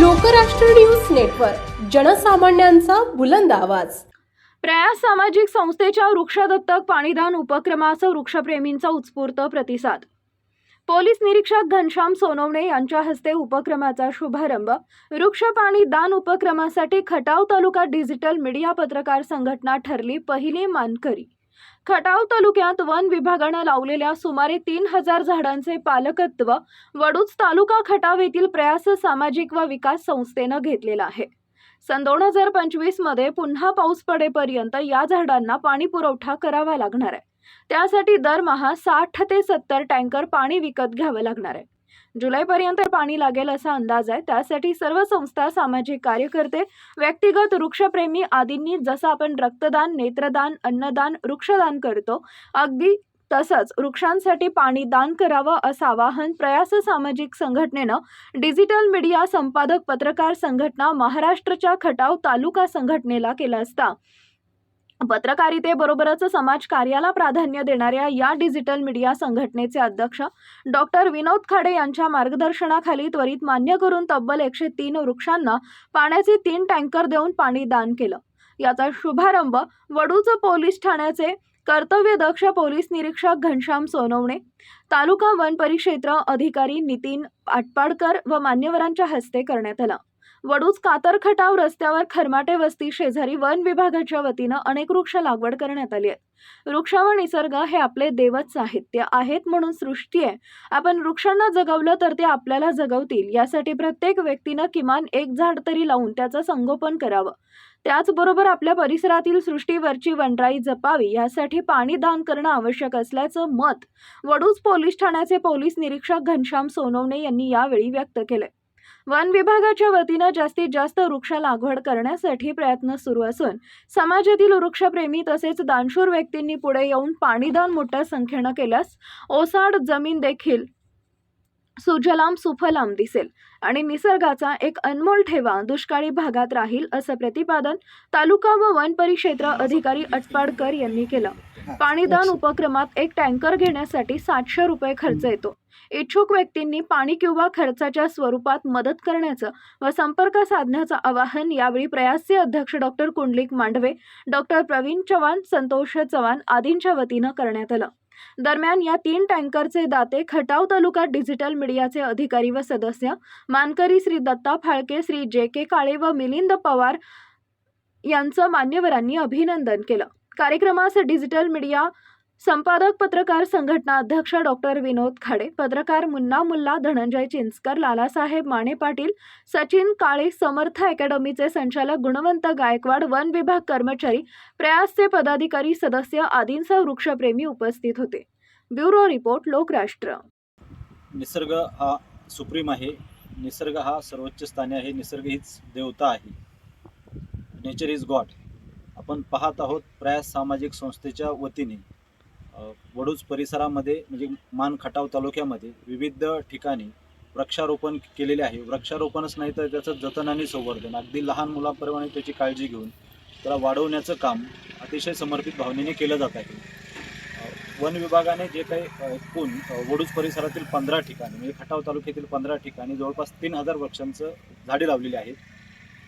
Lokrashtra news network जनसामान्यांचा बुलंद आवाज. प्रयास सामाजिक संस्थेच्या वृक्षदत्तक पाणीदान उपक्रमाचा वृक्षप्रेमींचा उत्स्फूर्त प्रतिसाद. पोलीस निरीक्षक घनश्याम सोनवणे यांच्या हस्ते उपक्रमाचा शुभारंभ. वृक्ष पाणी दान उपक्रमासाठी खटाव तालुका डिजिटल मीडिया पत्रकार संघटना ठरली पहिली मानकरी. खटाव तालुक्यात वन विभागानं लावलेल्या सुमारे तीन हजार झाडांचे पालकत्व वडूज तालुका खटाव येथील प्रयास सामाजिक व विकास संस्थेनं घेतलेलं आहे. सन दोन हजार पंचवीसमध्ये पुन्हा पाऊस पडेपर्यंत या झाडांना पाणी पुरवठा करावा लागणार आहे. त्यासाठी दरमहा साठ ते सत्तर टँकर पाणी विकत घ्यावं लागणार आहे. जुलैपर्यंत पाणी लागेल असा अंदाज आहे. त्यासाठी सर्व संस्था सामाजिक कार्यकर्ते व्यक्तिगत वृक्षप्रेमी आदींनी जसं आपण रक्तदान नेत्रदान अन्नदान वृक्षदान करतो अगदी तसंच वृक्षांसाठी पाणी दान करावं असं आवाहन प्रयास सामाजिक संघटनेनं डिजिटल मीडिया संपादक पत्रकार संघटना महाराष्ट्रच्या खटाव तालुका संघटनेला केलं असता. पत्रकारितेबरोबरच समाज कार्याला प्राधान्य देणाऱ्या या डिजिटल मीडिया संघटनेचे अध्यक्ष डॉक्टर विनोद खाडे यांच्या मार्गदर्शनाखाली त्वरित मान्य करून तब्बल एकशे तीन वृक्षांना पाण्याचे तीन टँकर देऊन पाणी दान केलं. याचा शुभारंभ वडूच पोलीस ठाण्याचे कर्तव्यदक्ष पोलीस निरीक्षक घनश्याम सोनवणे तालुका वन परिक्षेत्र अधिकारी नितीन आटपाडकर व मान्यवरांच्या हस्ते करण्यात आला. वडूज कातर खटाव रस्त्यावर खरमाटे वस्ती शेजारी वन विभागाच्या वतीनं अनेक वृक्ष लागवड करण्यात आली आहे. वृक्ष व निसर्ग हे आपले देवच आहेत ते आहेत म्हणून सृष्टी आहे. आपण वृक्षांना जगवलं तर ते आपल्याला जगवतील यासाठी प्रत्येक व्यक्तीनं किमान एक झाड तरी लावून त्याचं संगोपन करावं. त्याचबरोबर आपल्या परिसरातील सृष्टीवरची वनराई जपावी यासाठी पाणी दान करणं आवश्यक असल्याचं मत वडूज पोलीस ठाण्याचे पोलीस निरीक्षक घनश्याम सोनवणे यांनी यावेळी व्यक्त केलं वन विभागाच्या वतीनं जास्तीत जास्त वृक्ष लागवड करण्यासाठी प्रयत्न सुरू असून समाजातील वृक्षप्रेमी तसेच दानशूर व्यक्तींनी पुढे येऊन पाणीदान मोठ्या संख्येनं केल्यास ओसाड जमीन देखील सुजलाम सुफलाम दिसेल आणि निसर्गाचा एक अनमोल ठेवा दुष्काळी भागात राहील असं प्रतिपादन तालुका व वन परिक्षेत्र अधिकारी अटपाडकर यांनी केलं. पाणीदान उपक्रमात एक टँकर घेण्यासाठी सातशे रुपये खर्च येतो. इच्छुक व्यक्तींनी पाणी किंवा खर्चाच्या स्वरूपात मदत करण्याचं व संपर्क साधण्याचं आवाहन यावेळी प्रयासचे अध्यक्ष डॉक्टर कुंडलिक मांडवे डॉक्टर प्रवीण चव्हाण संतोष चव्हाण आदींच्या वतीनं करण्यात आलं. दरम्यान या तीन टँकरचे दाते खटाव तालुका डिजिटल मीडियाचे अधिकारी व सदस्य मानकरी श्री दत्ता फाळके श्री जे के काळे व मिलिंद पवार यांचं मान्यवरांनी अभिनंदन केलं. कार्यक्रमास डिजिटल मीडिया संपादक पत्रकार संघटना अध्यक्ष डॉक्टर विनोद खाडे पत्रकार मुन्ना मुल्ला धनंजय चिंचकर लालासाहेब माने पाटील सचिन काळे समर्थ अकॅडमीचे संचालक गुणवंत गायकवाड वन विभाग कर्मचारी प्रयासचे पदाधिकारी सदस्य आदींसह वृक्षप्रेमी उपस्थित होते. Bureau report Lokrashtra. निसर्ग हा सुप्रीम आहे. निसर्ग हा सर्वोच्च स्थानी आहे. निसर्ग हीच देवता आहे. नेचर इज गॉड आपण पाहत आहोत प्रयास सामाजिक संस्थेच्या वतीने. वडूज परिसरामध्ये म्हणजे मान खटाव तालुक्यामध्ये विविध ठिकाणी वृक्षारोपण केलेले आहे. वृक्षारोपणच नाही तर त्याचं जतन आणि संवर्धन. अगदी लहान मुलांप्रमाणे त्याची काळजी घेऊन त्याला वाढवण्याचं काम अतिशय समर्पित भावनेने केलं जात आहे. वन विभागाने जे काही एकूण वडूज परिसरातील पंधरा ठिकाणी म्हणजे खटाव तालुक्यातील पंधरा ठिकाणी जवळपास तीन हजार वृक्षांचं झाडे लावलेली आहेत.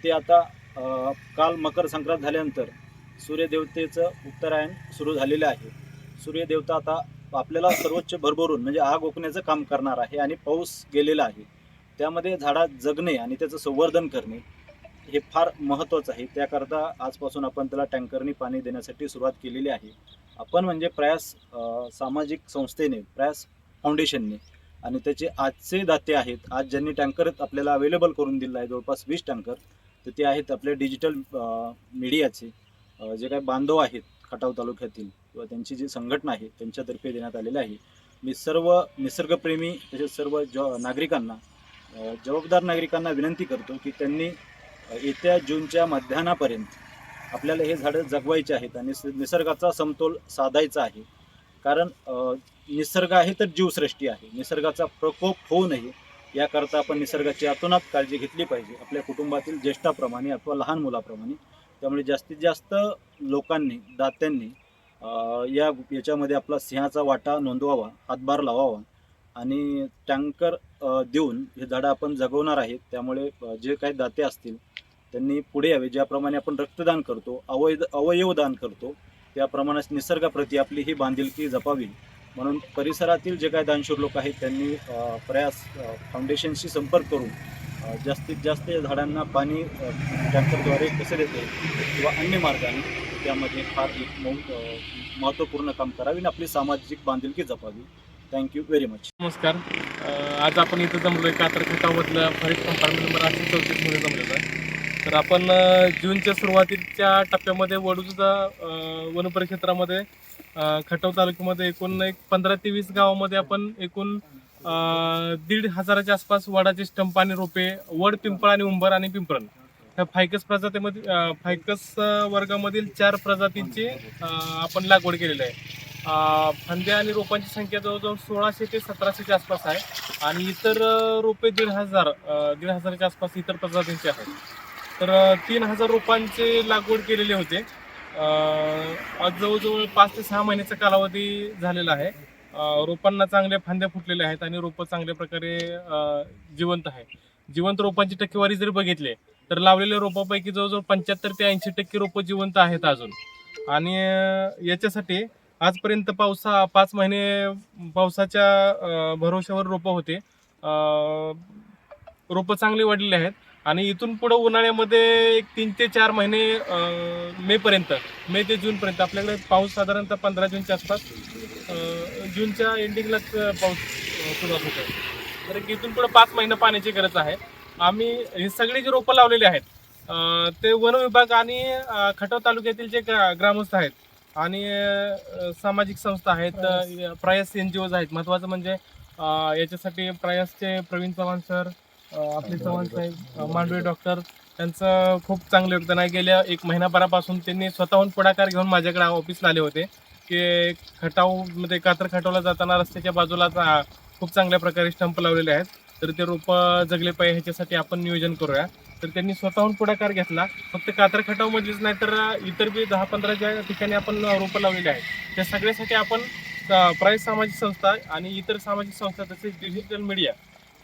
ते आता काल मकर संक्रांत झाल्यानंतर सूर्यदेवतेचं उत्तरायण सुरू झालेलं आहे. सूर्यदेवता आता आपल्याला सर्वोच्च भरभरून म्हणजे आग ओकण्याचं काम करणार आहे आणि पाऊस गेलेला आहे. त्यामध्ये झाडात जगणे आणि त्याचं संवर्धन करणे हे फार महत्त्वाचं आहे. त्याकरता आजपासून आपण त्याला टँकरनी पाणी देण्यासाठी सुरुवात केलेली आहे. आपण म्हणजे प्रयास सामाजिक संस्थेने प्रयास फाउंडेशनने आणि त्याचे आजचे दाते आहेत. आज ज्यांनी टँकर आपल्याला अवेलेबल करून दिलं आहे जवळपास वीस टँकर तर ते आहेत आपले डिजिटल मीडियाचे जे काही बांधव आहेत खटाव तालुक्यातील किंवा त्यांची जी संघटना आहे त्यांच्यातर्फे देण्यात आलेलं आहे. मी सर्व निसर्गप्रेमी तसेच सर्व ज नागरिकांना जबाबदार नागरिकांना विनंती करतो की त्यांनी येत्या जूनच्या मध्यानापर्यंत आपल्याला हे झाडं जगवायचे आहेत आणि निसर्गाचा समतोल साधायचा आहे. कारण निसर्ग आहे तर जीवसृष्टी आहे. निसर्गाचा प्रकोप होऊ नये. याकरता आपण निसर्गाची आतोनात काळजी घेतली पाहिजे. आपल्या कुटुंबातील ज्येष्ठाप्रमाणे अथवा लहान मुलाप्रमाणे. त्यामुळे जास्तीत जास्त लोकांनी दात्यांनी या याच्यामध्ये आपला सिंहाचा वाटा नोंदवावा हातभार लावावा आणि टँकर देऊन हे झाडं आपण जगवणार आहेत. त्यामुळे जे काही दाते असतील त्यांनी पुढे यावे. ज्याप्रमाणे आपण रक्तदान करतो अवय अवयवदान करतो त्याप्रमाणे निसर्गाप्रती आपली ही बांधिलकी जपावी. म्हणून परिसरातील जे काही दानशूर लोक आहेत त्यांनी प्रयास फाउंडेशनशी संपर्क करून जास्तीत जास्त झाडांना पाणी टँकरद्वारे कसे देते किंवा अन्य मार्गाने त्यामध्ये फार एक मौ- महत्त्वपूर्ण काम करावे आणि आपली सामाजिक बांधिलकी जपावी. थँक्यू व्हेरी मच नमस्कार. आज आपण इथं जमलो कातर खटावमधल्या फरीद कंपार्टमेंट नंबर आठशे चौतीसमध्ये जमलेलं आहे. तर आपण जूनच्या सुरुवातीच्या टप्प्यामध्ये वडूजचा वनपरिक्षेत्रामध्ये अ, खटाव तालुक्यामध्ये एकूण एक पंधरा ते वीस गावामध्ये आपण एकूण दीड हजाराच्या आसपास वडाचे स्टंप आणि रोपे वड पिंपळ आणि उंबर आणि पिंपरण ह्या फायकस प्रजातीमध्ये फायकस वर्गामधील चार प्रजातींची आपण लागवड केलेली आहे. फांद्या आणि रोपांची संख्या जवळजवळ सोळाशे ते सतराशेच्या आसपास आहे आणि इतर रोपे दीड हजार दीड हजाराच्या आसपास इतर प्रजातींचे आहेत. तर तीन हजार रोपांचे लागवड केलेले होते. आज जवळजवळ पाच ते सहा महिन्याचा कालावधी झालेला आहे. रोपांना चांगल्या फांद्या फुटलेल्या आहेत आणि रोपं चांगल्या प्रकारे जिवंत आहे जिवंत रोपांची टक्केवारी जर बघितली तर लावलेल्या रोपापैकी जवळजवळ पंच्याहत्तर ते ऐंशी टक्के रोपं जिवंत आहेत अजून. आणि याच्यासाठी आजपर्यंत पावसा पाच महिने पावसाच्या अ, भरोश्यावर रोपं होते. रोपं चांगली वाढलेली आहेत. आणि इथून पुढे उन्हाळ्यामध्ये एक तीन ते चार महिने अ, मेपर्यंत मे ते जूनपर्यंत आपल्याकडे पाऊस साधारणतः पंधरा जूनच्या आसपास जूनच्या एंडिंगलाच पाऊस सुरुवात होतो तर एक इथून पुढे पाच महिने पाण्याची गरज आहे. आम्ही हे सगळे जे रोपं लावलेले आहेत ते वन विभाग आणि खटाव तालुक्यातील जे ग्रा- ग्रामस्थ आहेत आणि सामाजिक संस्था आहेत प्रयास. एन जी ओज आहेत. महत्त्वाचं म्हणजे याच्यासाठी प्रयासचे प्रवीण चव्हाण सर आपले चव्हाण साहेब मांडवे डॉक्टर त्यांचं खूप चांगलं योगदान आहे. गेल्या एक महिनाभरापासून त्यांनी स्वतःहून पुढाकार घेऊन माझ्याकडे ऑफिसला आले होते. की खटावमध्ये कातर खटावला जाताना रस्त्याच्या बाजूला खूप चांगल्या प्रकारे स्टंप लावलेले आहेत. तर ते रोपं जगले पाहिजे ह्याच्यासाठी आपण नियोजन करूया. तर त्यांनी स्वतःहून पुढाकार घेतला. फक्त कातर खटावमधलीच नाही तर इतर बी दहा पंधरा ज्या ठिकाणी आपण रोपं लावलेली आहेत त्या सगळ्यासाठी आपण प्राईज प्राईस सामाजिक संस्था आणि इतर सामाजिक संस्था तसेच डिजिटल मीडिया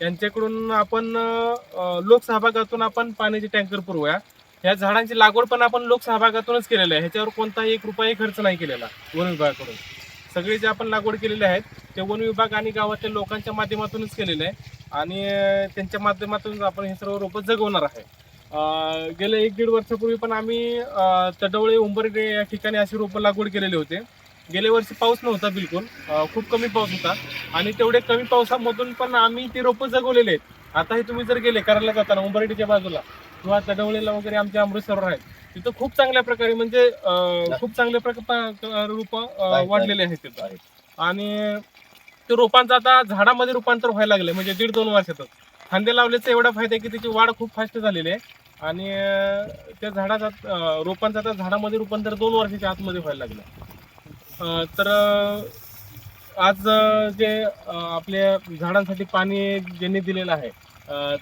यांच्याकडून आपण लोकसहभागातून आपण पाण्याचे टँकर पुरवूया. या झाडांची लागवड पण आपण लोकसहभागातूनच केलेली आहे. ह्याच्यावर कोणताही एक रुपयाही खर्च नाही केलेला वन विभागाकडून. सगळे जे आपण लागवड केलेले आहेत ते वन विभाग आणि गावातल्या लोकांच्या माध्यमातूनच केलेले आहे. आणि त्यांच्या माध्यमातून आपण हे सर्व रोपं जगवणार आहे. गेल्या एक दीड वर्षापूर्वी पण आम्ही तडवळे उंबरगे या ठिकाणी अशी रोपं लागवड केलेले होते. गेल्या वर्षी पाऊस नव्हता बिलकुल. खूप कमी पाऊस होता. आणि तेवढे कमी पावसामधून पण आम्ही ते रोपं जगवलेले आहेत. आता हे तुम्ही जर गेले करायला जाताना उंबरडीच्या बाजूला किंवा तडवळेला वगैरे आमच्या अमृतसरवर आहेत तिथं खूप चांगल्या प्रकारे म्हणजे खूप चांगल्या प्रकार रोपं वाढलेले आहेत तिथं. आणि ते रोपांचं आता झाडामध्ये रूपांतर व्हायला लागलं म्हणजे दीड दोन वर्षातच. फांदे लावल्याचा एवढा फायदा आहे की त्याची वाढ खूप फास्ट झालेली आहे. आणि त्या झाडाचा रोपांचं आता झाडामध्ये रूपांतर दोन वर्षाच्या आतमध्ये व्हायला लागलं तर आज जे आपल्या झाडांसाठी पाणी ज्यांनी दिलेलं आहे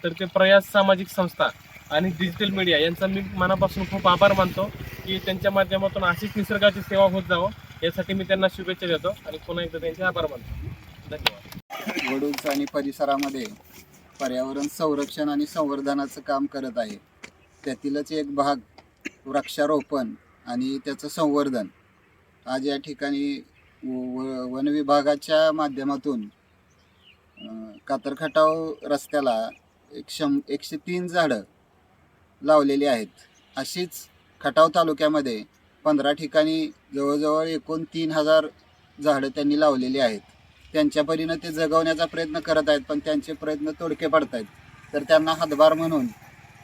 तर ते प्रयास सामाजिक संस्था आणि डिजिटल मीडिया यांचा मी मनापासून खूप आभार मानतो की त्यांच्या माध्यमातून अशीच निसर्गाची सेवा होत जावं यासाठी मी त्यांना शुभेच्छा देतो आणि पुन्हा एकदा त्यांचे आभार मानतो. धन्यवाद. वडूज आणि परिसरामध्ये पर्यावरण संरक्षण आणि संवर्धनाचं काम करत आहे. त्यातीलच एक भाग वृक्षारोपण आणि त्याचं संवर्धन. आज या ठिकाणी व व- वन विभागाच्या माध्यमातून कातरखटाव रस्त्याला एक शं एकशे तीन झाडं लावलेली आहेत. अशीच खटाव तालुक्यामध्ये पंधरा ठिकाणी जवळजवळ एकूण तीन हजार झाडं त्यांनी लावलेली आहेत. त्यांच्या परीनं ते जगवण्याचा प्रयत्न करत आहेत पण त्यांचे प्रयत्न तोडके पडत आहेत. तर त्यांना हातभार म्हणून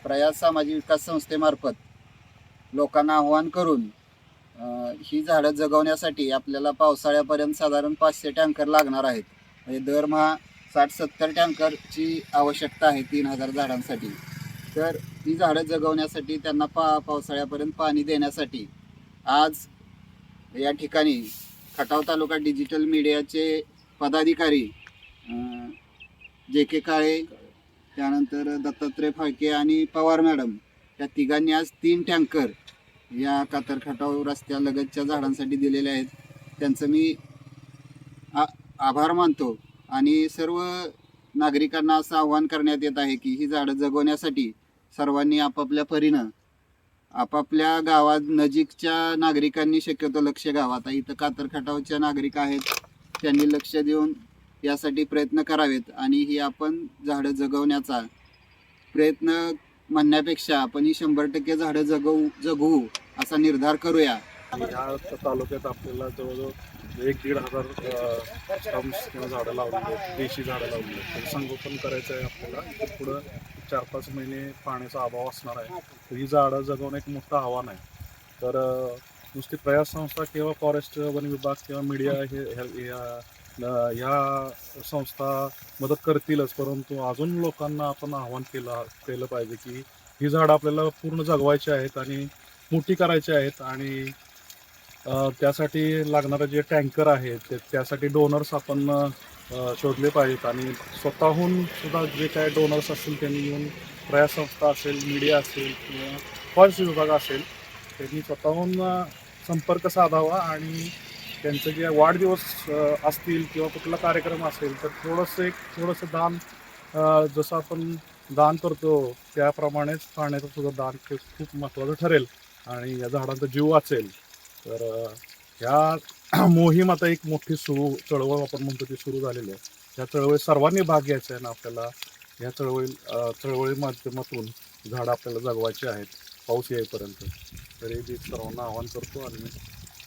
प्रयास सामाजिक विकास संस्थेमार्फत लोकांना आव्हान करून ही झाडं जगवण्यासाठी आपल्याला पावसाळ्यापर्यंत साधारण पाचशे टँकर लागणार आहेत. म्हणजे दरमहा साठ सत्तर टँकरची आवश्यकता आहे तीन हजार झाडांसाठी. तर ही झाडं जगवण्यासाठी त्यांना पा पावसाळ्यापर्यंत पाणी देण्यासाठी आज या ठिकाणी खटाव तालुका डिजिटल मीडियाचे पदाधिकारी जे के काळे त्यानंतर दत्तात्रय फाळके आणि पवार मॅडम या तिघांनी आज तीन टँकर या कातरखटाव रस्त्यालगतच्या झाडांसाठी दिलेल्या आहेत. त्यांचं मी आ आभार मानतो आणि सर्व नागरिकांना असं आवाहन करण्यात येत आहे की ही झाडं जगवण्यासाठी सर्वांनी आपापल्या परीनं आपापल्या गावात नजीकच्या नागरिकांनी शक्यतो लक्ष घ्यावं. आता इथं कातरखटावच्या नागरिक आहेत त्यांनी लक्ष देऊन यासाठी प्रयत्न करावेत आणि ही आपण झाडं जगवण्याचा प्रयत्न म्हणण्यापेक्षा आपण ही शंभर टक्के झाडं जगवू जगवू असा निर्धार करूया. ह्या तालुक्यात आपल्याला जवळजवळ एक दीड हजार टम्स किंवा झाडं लावली देशी झाडं लावली आहेत. संगोपन करायचं आहे आपल्याला. पुढं चार पाच महिने पाण्याचा अभाव असणार आहे. ही झाडं जगवणं एक मोठं आव्हान आहे. तर नुसती प्रयास संस्था किंवा फॉरेस्ट वन विभाग किंवा मीडिया हे या- ह्या संस्था मदत करतीलच परंतु अजून लोकांना आपण आव्हान केलं केलं पाहिजे की ही झाडं आपल्याला पूर्ण जगवायची आहेत आणि मोठी करायची आहेत आणि त्यासाठी लागणारे जे टँकर आहेत ते त्यासाठी डोनर्स आपण शोधले पाहिजेत आणि स्वतःहून सुद्धा जे काय डोनर्स असतील त्यांनी येऊन प्रयास संस्था असेल मीडिया असेल किंवा फॉरेस्ट विभाग असेल त्यांनी स्वतःहून संपर्क साधावा आणि त्यांचे जे वाढदिवस असतील किंवा कुठला कार्यक्रम असेल तर थोडंसं एक थोडंसं दान जसं आपण दान करतो त्याप्रमाणेच पाण्याचं सुद्धा दान खूप महत्त्वाचं ठरेल. आणि या झाडांचा जीव वाचेल. तर ह्या मोहीम आता एक मोठी सुरू चळवळ आपण म्हणतो ती सुरू झालेली आहे. या चळवळीत सर्वांनी भाग घ्यायचा आहे ना आपल्याला? या चळवळी चळवळी माध्यमातून झाडं आपल्याला जगवायची आहेत पाऊस येईपर्यंत. तरी मी सर्वांना आवाहन करतो आणि